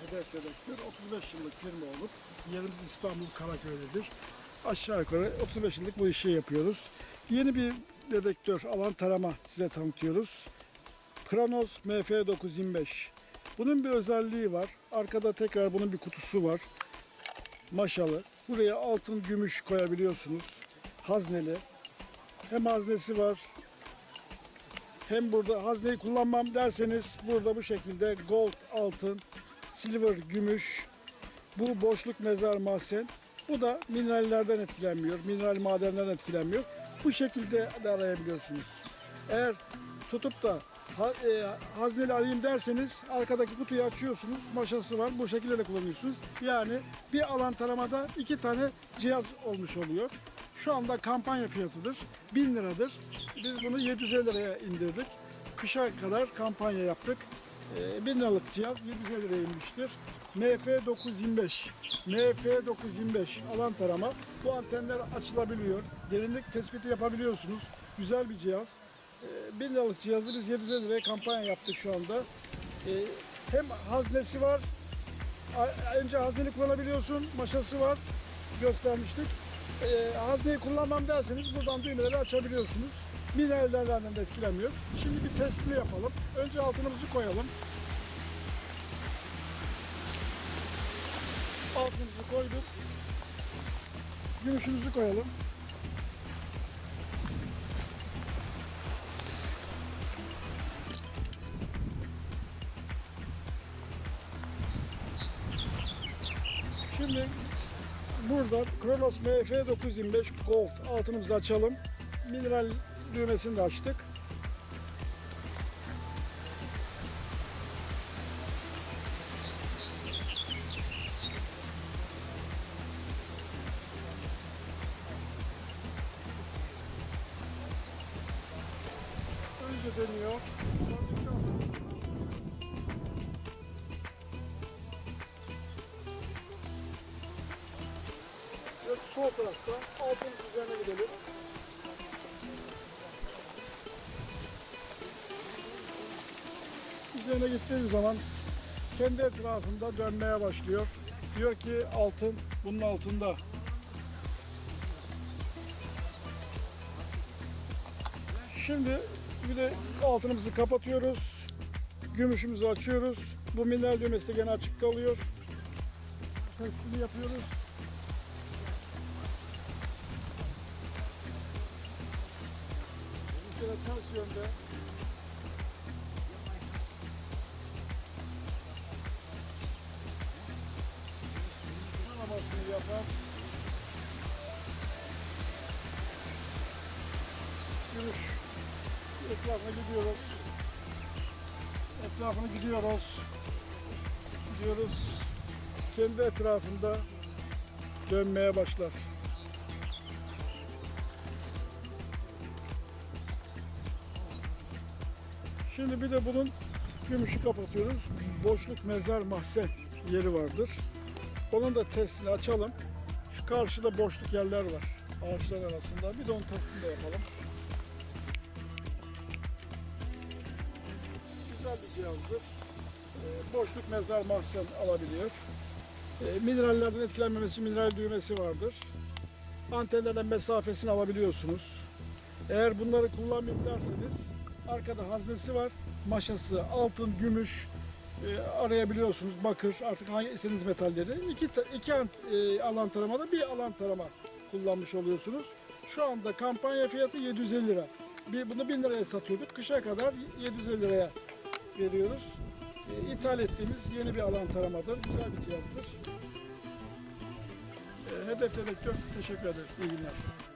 Hedef Dedektör 35 yıllık firma olup yerimiz İstanbul Karaköy'dedir. Aşağı yukarı 35 yıllık bu işi yapıyoruz. Yeni bir dedektör alan tarama size tanıtıyoruz. Kranos MF925. Bunun bir özelliği var. Arkada tekrar bunun bir kutusu var. Maşalı. Buraya altın, gümüş koyabiliyorsunuz. Hazneli. Hem haznesi var. Hem burada hazneyi kullanmam derseniz burada bu şekilde gold, altın, silver, gümüş. Bu boşluk mezar mahzen. Bu da minerallerden etkilenmiyor. Mineral madenlerden etkilenmiyor. Bu şekilde de arayabiliyorsunuz. Eğer tutup da ha, e, hazneli arayayım derseniz arkadaki kutuyu açıyorsunuz. Maşası var. Bu şekilde de kullanıyorsunuz. Yani bir alan taramada iki tane cihaz olmuş oluyor. Şu anda kampanya fiyatıdır. 1000 liradır. Biz bunu 750 liraya indirdik. Kışa kadar kampanya yaptık. E, 1000 liralık cihaz 750 liraya inmiştir. MF925 MF925 alan tarama. Bu antenler açılabiliyor. Derinlik tespiti yapabiliyorsunuz. Güzel bir cihaz. E, 1000 liralık cihazı biz 750 liraya kampanya yaptık şu anda. E, hem haznesi var. Önce hazneli kullanabiliyorsun. Maşası var. Göstermiştik. E, hazneyi kullanmam derseniz buradan düğmeleri açabiliyorsunuz. Minerallerden de etkilenmiyor. Şimdi bir testini yapalım. Önce altınımızı koyalım. Altınımızı koyduk. Gümüşümüzü koyalım. Şimdi burada Kronos MF925 Gold altınımızı açalım. Mineral düğmesini de açtık. Önce dönüyor. Sol tarafta altın üzerine gidelim. Üzerine gittiğiniz zaman kendi etrafında dönmeye başlıyor. Diyor ki altın bunun altında. Şimdi bir de altınımızı kapatıyoruz. Gümüşümüzü açıyoruz. Bu mineral düğmesi de gene açık kalıyor. Testini yapıyoruz. Kere ters yönde. Kanamasını yapar. Gümüş. Etrafına gidiyoruz. Etrafını gidiyoruz. Gidiyoruz. Kendi etrafında dönmeye başlar. Şimdi bir de bunun gümüşü kapatıyoruz. Boşluk mezar mahzen yeri vardır. Onun da testini açalım. Şu karşıda boşluk yerler var. Ağaçlar arasında. Bir de onun testini de yapalım. Güzel bir cihazdır. Ee, boşluk mezar mahzen alabiliyor. Ee, minerallerden etkilenmemesi mineral düğmesi vardır. Antenlerden mesafesini alabiliyorsunuz. Eğer bunları kullanmayayım derseniz arkada haznesi var. Maşası, altın, gümüş e, arayabiliyorsunuz. Bakır artık hangi istediğiniz metalleri. İki, iki e, alan taramada bir alan tarama kullanmış oluyorsunuz. Şu anda kampanya fiyatı 750 lira. Bir, bunu 1000 liraya satıyorduk. Kışa kadar 750 liraya veriyoruz. E, ithal ettiğimiz yeni bir alan taramadır. Güzel bir cihazdır. E, hedef teşekkür ederiz. İyi günler.